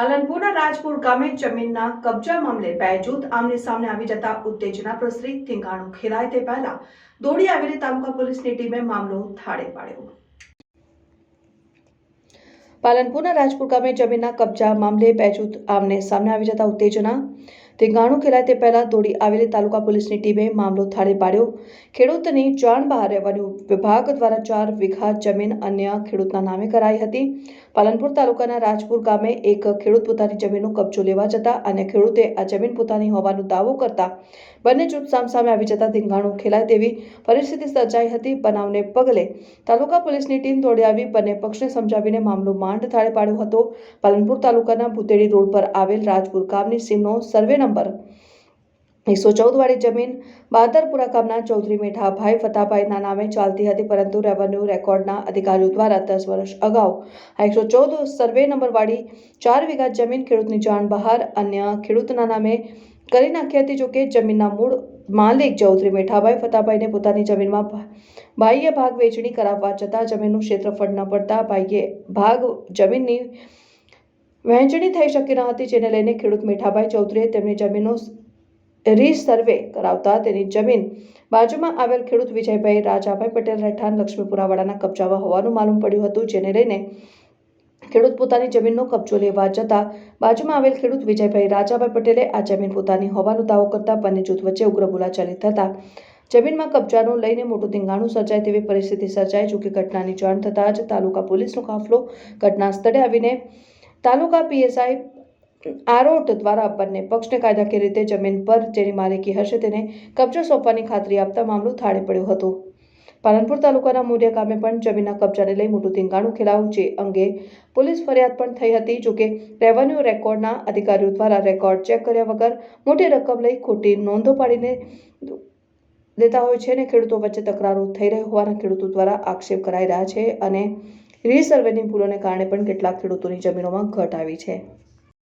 પાલનપુરના રાજપુર ગામે જમીનના કબજા મામલે બે જૂથ આમને સામને આવી જતા ઉત્તેજના પ્રસરી થીંગાણું ખેલાય તે પહેલા દોડી આવેલી તાલુકા પોલીસની ટીમે મામલો થાળે પાડ્યો. પાલનપુરના રાજપુર ગામે જમીનના કબજા મામલે બે જૂથ આમને સામને આવી જતા ઉત્તેજના થીંગાણું ખેલાય તે પહેલા દોડી આવેલી તાલુકા પોલીસની ટીમે મામલો થાળે પાડ્યો. ખેડૂતની જાણ બહાર રેવન્યુ વિભાગ દ્વારા ચાર વીઘા જમીન અન્ય ખેડૂતના નામે કરાઈ હતી. પાલનપુર તાલુકાના રાજપુર ગામે એક ખેડૂત પોતાની જમીનનો કબજો લેવા જતા અને ખેડૂતે આ જમીન પોતાની હોવાનો દાવો કરતા બંને જૂથ સામસામે આવી જતા ધીંગાણું ખેલાય તેવી પરિસ્થિતિ સર્જાઈ હતી બનાવને પગલે તાલુકા પોલીસની ટીમ દોડી આવી બંને પક્ષને સમજાવીને મામલો માંડ થાળે પાડ્યો હતો. પાલનપુર તાલુકાના ભૂતેડી રોડ પર આવેલ રાજપુર ગામની સીમનો સર્વે નંબર એકસો ચૌદ વાળી જમીન બહાદરપુરા ગામના ચૌધરી મેઠાભાઈ ફતાભાઈના નામે ચાલતી હતી, પરંતુ રેવન્યુ રેકોર્ડના અધિકારીઓ દ્વારા દસ વર્ષ અગાઉ આ એકસો ચૌદ સર્વે નંબરવાળી ચાર વીઘા જમીન ખેડૂતની જાણ બહાર અન્ય ખેડૂતના નામે કરી નાખી હતી, જોકે જમીનના મૂળ માલિક ચૌધરી મેઠાભાઈ ફતાભાઈને પોતાની જમીનમાં બાહ્ય ભાગ વેચણી કરાવવા છતાં જમીનનું ક્ષેત્રફળ ન પડતા ભાઈએ ભાગ જમીનની વહેંચણી થઈ શકી ન હતી, જેને લઈને ખેડૂત મીઠાભાઈ ચૌધરીએ તેમની જમીનનો રીસર્વે કરાવતા તેની જમીન બાજુમાં આવેલ ખેડૂત વિજયભાઈ રાજાભાઈ પટેલ રહેઠાણ લક્ષ્મીપુરાવાડાના કબજામાં હોવાનું માલુમ પડ્યું હતું, જેને લઈને ખેડૂત પોતાની જમીનનો કબજો લેવા જતા બાજુમાં આવેલ ખેડૂત વિજયભાઈ રાજાભાઈ પટેલે આ જમીન પોતાની હોવાનો દાવો કરતા બંને જૂથ વચ્ચે ઉગ્ર બોલાચાલી થતા જમીનમાં કબજાનું લઈને મોટું ધીંગાણું સર્જાય તેવી પરિસ્થિતિ સર્જાય, જોકે ઘટનાની જાણ થતાં જ તાલુકા પોલીસનો કાફલો ઘટના સ્થળે આવીને તાલુકા પીએસઆઈ આરોટ દ્વારા બંને પક્ષને કાયદાકીય રીતે જમીન પર જેની માલિકી હશે તેને કબજો સોંપવાની ખાતરી આપતા મામલો થાળે પડ્યો હતો. પાલનપુર તાલુકાના મોડિયા ગામે પણ જમીનના કબજાને લઈ મોટું ધીંગાણું ખેલાયું જે અંગે પોલીસ ફરિયાદ પણ થઈ હતી. જોકે રેવન્યુ રેકોર્ડના અધિકારીઓ દ્વારા રેકોર્ડ ચેક કર્યા વગર મોટી રકમ લઈ ખોટી નોંધો પાડીને દેતા હોય છે અને ખેડૂતો વચ્ચે તકરારો થઈ રહી હોવાના ખેડૂતો દ્વારા આક્ષેપ કરાઈ રહ્યા છે અને રીસર્વેની ભૂલોને કારણે પણ કેટલાક ખેડૂતોની જમીનોમાં ઘટ આવી છે.